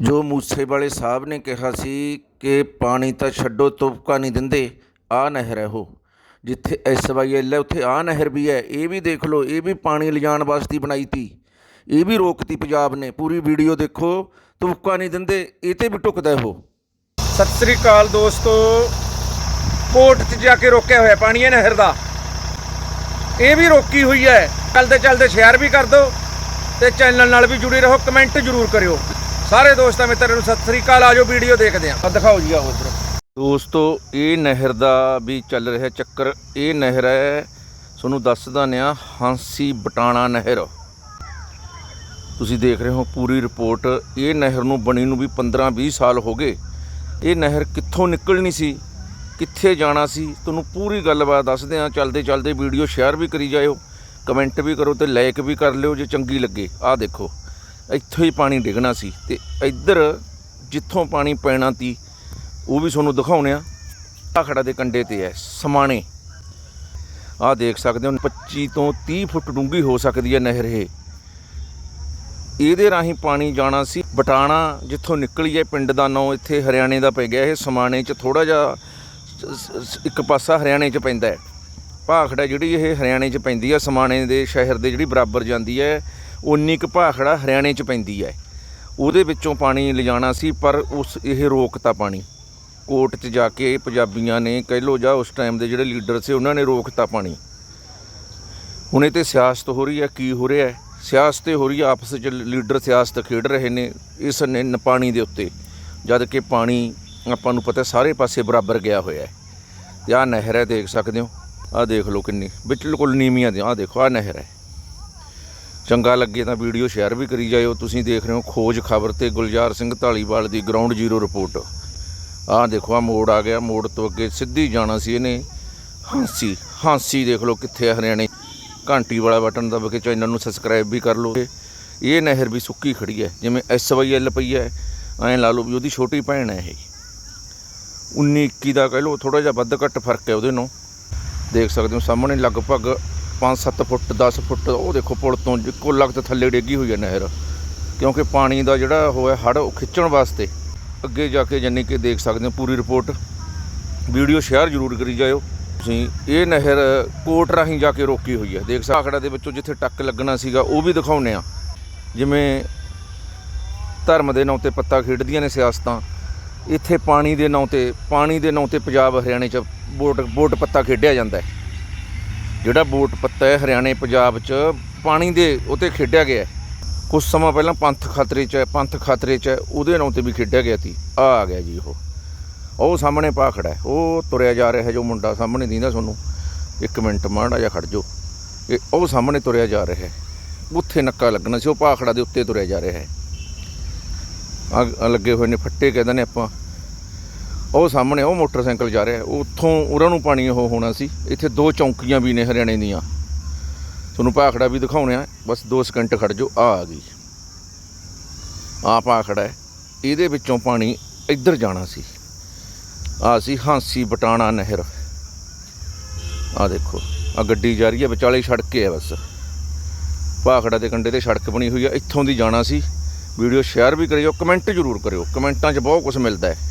ਜੋ ਮੂਸੇਵਾਲੇ ਸਾਹਿਬ ਨੇ ਕਿਹਾ ਸੀ ਕਿ ਪਾਣੀ ਤਾਂ ਛੱਡੋ, ਤੁਪਕਾ ਨਹੀਂ ਦਿੰਦੇ ਆ ਨਹਿਰ ਹੈ ਉਹ। ਜਿੱਥੇ ਐਸ ਵਾਈ ਐਲ ਹੈ, ਉੱਥੇ ਆ ਨਹਿਰ ਵੀ ਹੈ। ਇਹ ਵੀ ਦੇਖ ਲਓ, ਇਹ ਵੀ ਪਾਣੀ ਲਿਜਾਣ ਵਾਸਤੇ ਬਣਾਈ ਤੀ। ਇਹ ਵੀ ਰੋਕਤੀ ਪੰਜਾਬ ਨੇ। ਪੂਰੀ ਵੀਡੀਓ ਦੇਖੋ, ਤੁਪਕਾ ਨਹੀਂ ਦਿੰਦੇ, ਇਹ ਤੇ ਵੀ ਟੁਕਦਾ ਉਹ। ਸਤਿ ਸ੍ਰੀ ਅਕਾਲ ਦੋਸਤੋ। ਕੋਟ 'ਚ ਜਾ ਕੇ ਰੋਕਿਆ ਹੋਇਆ ਪਾਣੀ ਹੈ ਨਹਿਰ ਦਾ। ਇਹ ਵੀ ਰੋਕੀ ਹੋਈ ਹੈ। ਚੱਲਦੇ ਚੱਲਦੇ ਸ਼ੇਅਰ ਵੀ ਕਰ ਦਿਓ ਤੇ ਚੈਨਲ ਨਾਲ ਵੀ ਜੁੜੇ ਰਹੋ, ਕਮੈਂਟ ਜ਼ਰੂਰ ਕਰਿਓ। ਸਾਰੇ ਦੋਸਤਾਂ, ਮਿੱਤਰਾਂ ਨੂੰ ਸਤਿ ਸ੍ਰੀ ਅਕਾਲ। ਆਜੋ ਵੀਡੀਓ ਦੇਖਦੇ ਆਂ ਦਿਖਾਓ ਜੀ ਆਓ ਇੱਧਰ ਦੋਸਤੋ, ਇਹ ਨਹਿਰ ਦਾ ਵੀ ਚੱਲ ਰਿਹਾ ਚੱਕਰ। ਇਹ ਨਹਿਰ ਹੈ, ਤੁਹਾਨੂੰ ਦੱਸਦਾ ਨਿਆ ਹਾਂਸੀ ਬਟਾਣਾ ਨਹਿਰ। ਤੁਸੀਂ ਦੇਖ ਰਹੇ ਹੋ ਪੂਰੀ ਰਿਪੋਰਟ। ਇਹ ਨਹਿਰ ਨੂੰ ਬਣੀ ਨੂੰ ਵੀ 15 20 ਸਾਲ ਹੋ ਗਏ। ਇਹ ਨਹਿਰ ਕਿੱਥੋਂ ਨਿਕਲਣੀ ਸੀ? ਕਿੱਥੇ ਜਾਣਾ ਸੀ? ਤੁਹਾਨੂੰ ਪੂਰੀ ਗੱਲਬਾਤ ਦੱਸਦੇ ਹਾਂ। ਚੱਲਦੇ ਚੱਲਦੇ ਵੀਡੀਓ ਸ਼ੇਅਰ ਵੀ ਕਰੀ ਜਾਇਓ। ਕਮੈਂਟ ਵੀ ਕਰੋ ਤੇ ਲਾਈਕ ਵੀ ਕਰ ਲਿਓ ਜੇ ਚੰਗੀ ਲੱਗੇ। ਆਹ ਦੇਖੋ। ਇੱਥੋਂ ਹੀ ਪਾਣੀ ਡਿੱਗਣਾ ਸੀ ਤੇ ਇੱਧਰ ਜਿੱਥੋਂ ਪਾਣੀ ਪੈਣਾ ਤੀ ਉਹ ਵੀ ਤੁਹਾਨੂੰ ਦਿਖਾਉਣੇ ਆ ਆਖੜਾ ਦੇ ਕੰਡੇ ਤੇ ਹੈ, ਸਮਾਣੇ। ਆਹ ਦੇਖ ਸਕਦੇ ਹੋ 25 ਤੋਂ 30 ਫੁੱਟ ਡੂੰਘੀ ਹੋ ਸਕਦੀ ਹੈ ਨਹਿਰ ਇਹ। ਇਹਦੇ ਰਾਹੀਂ ਪਾਣੀ ਜਾਣਾ ਸੀ। ਬਟਾਣਾ ਜਿੱਥੋਂ ਨਿਕਲੀ ਹੈ, ਪਿੰਡ ਦਾ ਨਾਂ ਇੱਥੇ ਹਰਿਆਣੇ ਦਾ ਪੈ ਗਿਆ ਇਹ, ਸਮਾਣੇ 'ਚ ਥੋੜਾ ਜਿਹਾ ਇੱਕ ਪਾਸਾ ਹਰਿਆਣੇ 'ਚ ਪੈਂਦਾ ਹੈ। ਭਾਖੜਾ ਜਿਹੜੀ ਇਹ ਹਰਿਆਣੇ 'ਚ ਪੈਂਦੀ ਹੈ, ਸਮਾਣੇ ਦੇ ਸ਼ਹਿਰ ਦੇ ਜਿਹੜੀ ਬਰਾਬਰ ਜਾਂਦੀ ਹੈ ਉਨੀ ਕੁ ਭਾਖੜਾ ਹਰਿਆਣੇ 'ਚ ਪੈਂਦੀ ਹੈ ਉਹਦੇ ਵਿੱਚੋਂ ਪਾਣੀ ਲਿਜਾਣਾ ਸੀ, ਪਰ ਉਸ ਇਹ ਰੋਕਤਾ ਪਾਣੀ। ਕੋਰਟ 'ਚ ਜਾ ਕੇ ਪੰਜਾਬੀਆਂ ਨੇ ਕਹਿ ਲੋ ਜਾਂ ਉਸ ਟਾਈਮ ਦੇ ਜਿਹੜੇ ਲੀਡਰ ਸੀ, ਉਹਨਾਂ ਨੇ ਰੋਕਤਾ ਪਾਣੀ। ਹੁਣ ਇਹ ਤੇ ਸਿਆਸਤ ਹੋ ਰਹੀ ਹੈ ਕੀ ਹੋ ਰਿਹਾ ਹੈ ਸਿਆਸਤ ਹੋ ਰਹੀ ਹੈ ਆਪਸ ਵਿੱਚ ਲੀਡਰ ਸਿਆਸਤ ਖੇਡ ਰਹੇ ਨੇ ਇਸ ਨੇ ਪਾਣੀ ਦੇ ਉੱਤੇ। ਜਦ ਕਿ ਪਾਣੀ, ਆਪਾਂ ਨੂੰ ਪਤਾ ਸਾਰੇ ਪਾਸੇ ਬਰਾਬਰ ਗਿਆ ਹੋਇਆ ਹੈ ਤੇ ਆਹ ਨਹਿਰ ਹੈ ਦੇਖ ਸਕਦੇ ਹੋ? ਆਹ ਦੇਖ ਲਓ ਕਿੰਨੀ, ਬਿਲਕੁਲ ਨੀਵੀਆਂ ਦੇ, ਆਹ ਦੇਖੋ, ਆਹ ਨਹਿਰ ਹੈ ਚੰਗਾ ਲੱਗੇ ਤਾਂ ਵੀਡੀਓ ਸ਼ੇਅਰ ਵੀ ਕਰੀ ਜਾਇਓ। ਤੁਸੀਂ ਦੇਖ ਰਹੇ ਹੋ ਖੋਜ ਖਬਰ ਤੇ ਗੁਲਜ਼ਾਰ ਸਿੰਘ ਢਾਲੀਵਾਲ ਦੀ ਗਰਾਊਂਡ ਜ਼ੀਰੋ ਰਿਪੋਰਟ ਆਹ ਦੇਖੋ ਆ ਮੋੜ ਆ ਗਿਆ। ਮੋੜ ਤੋਂ ਅੱਗੇ ਸਿੱਧੀ ਜਾਣਾ ਸੀ ਇਹਨੇ। ਹਾਂਸੀ ਹਾਂਸੀ ਦੇਖ ਲਓ ਕਿੱਥੇ ਆ ਹਰਿਆਣੇ। ਘੰਟੀ ਵਾਲਾ ਬਟਨ ਦਬਾ ਕੇ ਚੈਨਲ ਨੂੰ ਸਬਸਕ੍ਰਾਈਬ ਵੀ ਕਰ ਲਓ। ਇਹ ਨਹਿਰ ਵੀ ਸੁੱਕੀ ਖੜੀ ਹੈ, ਜਿਵੇਂ ਐਸ ਵਾਈ ਐਲ ਪਈ ਹੈ। ਐਂ ਲਾ ਲਓ ਵੀ ਉਹਦੀ ਛੋਟੀ ਭੈਣ ਹੈ ਇਹ। 19 21 ਦਾ ਕਹਿ ਲਓ ਥੋੜਾ ਜਿਹਾ ਵੱਧ ਘੱਟ ਫ਼ਰਕ ਹੈ ਉਹਦੇ ਨੂੰ ਦੇਖ ਸਕਦੇ ਹੋ, ਸਾਹਮਣੇ ਲਗਭਗ 5-7 ਫੁੱਟ 10 ਫੁੱਟ, ਉਹ ਦੇਖੋ ਪੁਲ ਤੋਂ ਇੱਕੋ ਲਗਤ ਥੱਲੇ ਡੇਗੀ ਹੋਈ ਹੈ ਨਹਿਰ। ਕਿਉਂਕਿ ਪਾਣੀ ਦਾ ਜਿਹੜਾ ਹੋਇਆ ਹੜ ਉਹ ਖਿੱਚਣ ਵਾਸਤੇ ਅੱਗੇ ਜਾ ਕੇ ਜਾਨੀ ਕਿ ਦੇਖ ਸਕਦੇ ਹੋ ਪੂਰੀ ਰਿਪੋਰਟ। ਵੀਡੀਓ ਸ਼ੇਅਰ ਜ਼ਰੂਰ ਕਰੀ ਜਾਇਓ। ਤੁਸੀਂ ਇਹ ਨਹਿਰ ਕੋਟ ਰਾਹੀਂ ਜਾ ਕੇ ਰੋਕੀ ਹੋਈ ਹੈ। ਦੇਖ ਸਾਖੜਾ ਦੇ ਵਿੱਚੋਂ ਜਿੱਥੇ ਟੱਕ ਲੱਗਣਾ ਸੀਗਾ, ਉਹ ਵੀ ਦਿਖਾਉਨੇ ਆ ਜਿਵੇਂ ਧਰਮ ਦੇ ਨਾਂ ਤੇ ਪੱਤਾ ਖੇਡਦੀਆਂ ਨੇ ਸਿਆਸਤਾਂ, ਇੱਥੇ ਪਾਣੀ ਦੇ ਨਾਂ ਤੇ, ਪਾਣੀ ਦੇ ਨਾਂ ਤੇ ਪੰਜਾਬ ਹਰਿਆਣੇ 'ਚ ਵੋਟ ਵੋਟ ਪੱਤਾ ਖੇਡਿਆ ਜਾਂਦਾ ਹੈ। ਜਿਹੜਾ ਬੋਟ ਪੱਤਾ ਹੈ ਹਰਿਆਣੇ, ਪੰਜਾਬ 'ਚ ਪਾਣੀ ਦੇ ਉਤੇ ਖੇਡਿਆ ਗਿਆ ਹੈ। ਕੁਝ ਸਮਾਂ ਪਹਿਲਾਂ ਪੰਥ ਖਤਰੇ 'ਚ ਹੈ ਪੰਥ ਖਤਰੇ 'ਚ ਹੈ ਉਹਦੇ ਨਾਂ ਤੇ ਵੀ ਖੇਡਿਆ ਗਿਆ ਸੀ। ਆ ਆ ਗਿਆ ਜੀ ਉਹ। ਉਹ ਸਾਹਮਣੇ ਪਾਖੜਾ ਹੈ। ਉਹ ਤੁਰਿਆ ਜਾ ਰਿਹਾ ਜੋ ਮੁੰਡਾ ਸਾਹਮਣੇ ਦੀਂਦਾ ਤੁਹਾਨੂੰ ਇੱਕ ਮਿੰਟ, ਮਾੜਾ ਜਿਹਾ ਖੜ ਜਾਓ। ਇਹ ਉਹ ਸਾਹਮਣੇ ਤੁਰਿਆ ਜਾ ਰਿਹਾ ਹੈ। ਉੱਥੇ ਨੱਕਾ ਲੱਗਣਾ ਸੀ, ਉਹ ਪਾਖੜਾ ਦੇ ਉੱਤੇ ਤੁਰਿਆ ਜਾ ਰਿਹਾ ਹੈ। ਆ ਲੱਗੇ ਹੋਏ ਨੇ ਫੱਟੇ, ਕਹਿੰਦੇ ਨੇ ਆਪਾਂ। ਉਹ ਸਾਹਮਣੇ ਉਹ ਮੋਟਰਸਾਈਕਲ ਜਾ ਰਿਹਾ। ਹੈ ਉੱਥੋਂ ਉਹਨਾਂ ਨੂੰ ਪਾਣੀ ਉਹ ਹੋਣਾ ਸੀ। ਇੱਥੇ ਦੋ ਚੌਂਕੀਆਂ ਵੀ ਨੇ ਹਰਿਆਣੇ ਦੀਆਂ। ਤੁਹਾਨੂੰ ਭਾਖੜਾ ਵੀ ਦਿਖਾਉਣੇ ਆ। ਬਸ 2 ਸਕਿੰਟ ਖੜ ਜਾਓ। ਆ ਆ ਗਈ। ਆ ਭਾਖੜਾ ਹੈ। ਇਹਦੇ ਵਿੱਚੋਂ ਪਾਣੀ ਇੱਧਰ ਜਾਣਾ ਸੀ। ਆ ਸੀ ਹਾਂਸੀ ਬਟਾਣਾ ਨਹਿਰ। ਆ ਦੇਖੋ। ਆ ਗੱਡੀ ਜਾ ਰਹੀ ਹੈ। ਵਿਚਾਲੇ ਸੜਕ ਹੈ ਬਸ। ਭਾਖੜਾ ਦੇ ਕੰਢੇ ਤੇ ਸੜਕ ਬਣੀ ਹੋਈ ਆ ਇੱਥੋਂ ਦੀ ਜਾਣਾ ਸੀ। ਵੀਡੀਓ ਸ਼ੇਅਰ ਵੀ ਕਰਿਓ। ਕਮੈਂਟ ਜ਼ਰੂਰ ਕਰਿਓ। ਕਮੈਂਟਾਂ 'ਚ ਬਹੁਤ ਕੁਝ ਮਿਲਦਾ ਹੈ।